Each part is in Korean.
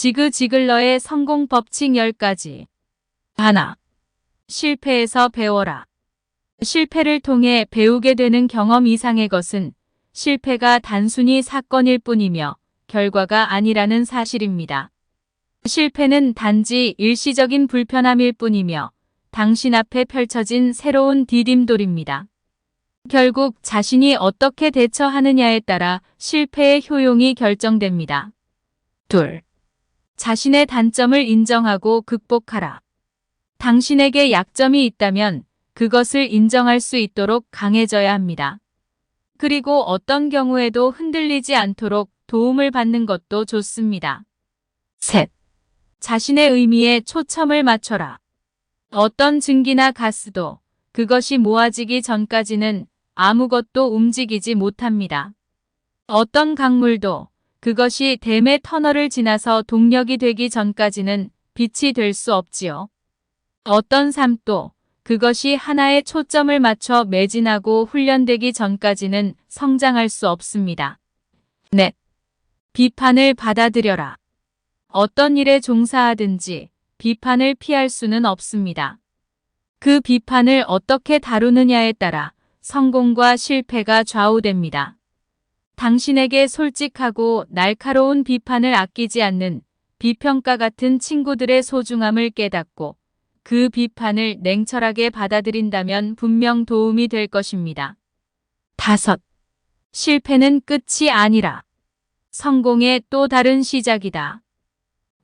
지그 지글러의 성공 법칙 10가지. 하나. 실패에서 배워라. 실패를 통해 배우게 되는 경험 이상의 것은 실패가 단순히 사건일 뿐이며 결과가 아니라는 사실입니다. 실패는 단지 일시적인 불편함일 뿐이며 당신 앞에 펼쳐진 새로운 디딤돌입니다. 결국 자신이 어떻게 대처하느냐에 따라 실패의 효용이 결정됩니다. 둘. 자신의 단점을 인정하고 극복하라. 당신에게 약점이 있다면 그것을 인정할 수 있도록 강해져야 합니다. 그리고 어떤 경우에도 흔들리지 않도록 도움을 받는 것도 좋습니다. 셋. 자신의 의미에 초점을 맞춰라. 어떤 증기나 가스도 그것이 모아지기 전까지는 아무것도 움직이지 못합니다. 어떤 강물도 그것이 댐의 터널을 지나서 동력이 되기 전까지는 빛이 될 수 없지요. 어떤 삶도 그것이 하나의 초점을 맞춰 매진하고 훈련되기 전까지는 성장할 수 없습니다. 넷. 비판을 받아들여라. 어떤 일에 종사하든지 비판을 피할 수는 없습니다. 그 비판을 어떻게 다루느냐에 따라 성공과 실패가 좌우됩니다. 당신에게 솔직하고 날카로운 비판을 아끼지 않는 비평가 같은 친구들의 소중함을 깨닫고 그 비판을 냉철하게 받아들인다면 분명 도움이 될 것입니다. 다섯. 실패는 끝이 아니라 성공의 또 다른 시작이다.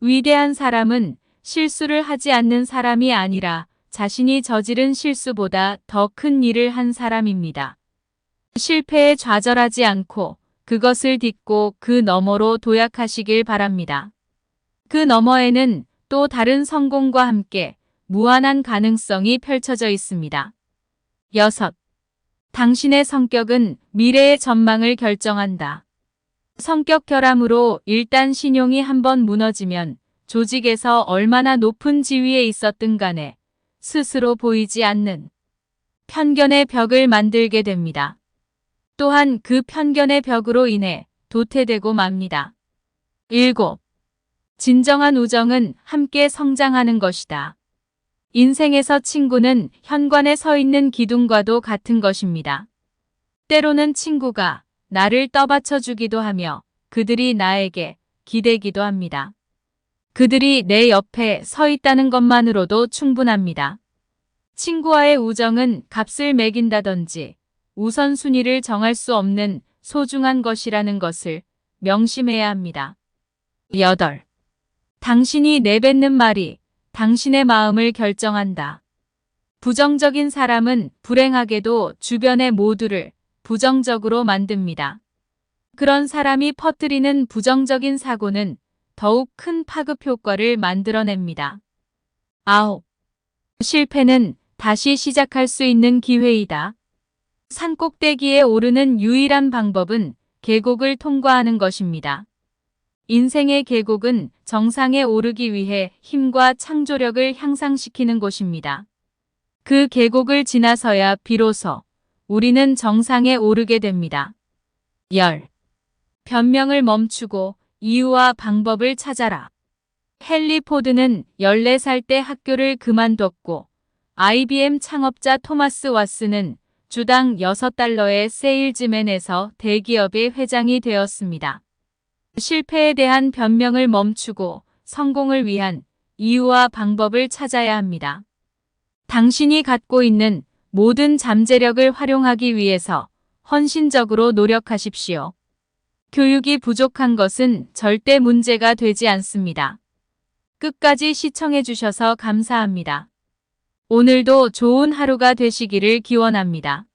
위대한 사람은 실수를 하지 않는 사람이 아니라 자신이 저지른 실수보다 더 큰 일을 한 사람입니다. 실패에 좌절하지 않고 그것을 딛고 그 너머로 도약하시길 바랍니다. 그 너머에는 또 다른 성공과 함께 무한한 가능성이 펼쳐져 있습니다. 여섯. 당신의 성격은 미래의 전망을 결정한다. 성격 결함으로 일단 신용이 한번 무너지면 조직에서 얼마나 높은 지위에 있었든 간에 스스로 보이지 않는 편견의 벽을 만들게 됩니다. 또한 그 편견의 벽으로 인해 도태되고 맙니다. 7. 진정한 우정은 함께 성장하는 것이다. 인생에서 친구는 현관에 서 있는 기둥과도 같은 것입니다. 때로는 친구가 나를 떠받쳐 주기도 하며 그들이 나에게 기대기도 합니다. 그들이 내 옆에 서 있다는 것만으로도 충분합니다. 친구와의 우정은 값을 매긴다든지 우선순위를 정할 수 없는 소중한 것이라는 것을 명심해야 합니다. 8. 당신이 내뱉는 말이 당신의 마음을 결정한다. 부정적인 사람은 불행하게도 주변의 모두를 부정적으로 만듭니다. 그런 사람이 퍼뜨리는 부정적인 사고는 더욱 큰 파급 효과를 만들어냅니다. 9. 실패는 다시 시작할 수 있는 기회이다. 산 꼭대기에 오르는 유일한 방법은 계곡을 통과하는 것입니다. 인생의 계곡은 정상에 오르기 위해 힘과 창조력을 향상시키는 곳입니다. 그 계곡을 지나서야 비로소 우리는 정상에 오르게 됩니다. 열. 변명을 멈추고 이유와 방법을 찾아라. 헨리 포드는 14살 때 학교를 그만뒀고 IBM 창업자 토마스 왓스는 주당 6달러의 세일즈맨에서 대기업의 회장이 되었습니다. 실패에 대한 변명을 멈추고 성공을 위한 이유와 방법을 찾아야 합니다. 당신이 갖고 있는 모든 잠재력을 활용하기 위해서 헌신적으로 노력하십시오. 교육이 부족한 것은 절대 문제가 되지 않습니다. 끝까지 시청해주셔서 감사합니다. 오늘도 좋은 하루가 되시기를 기원합니다.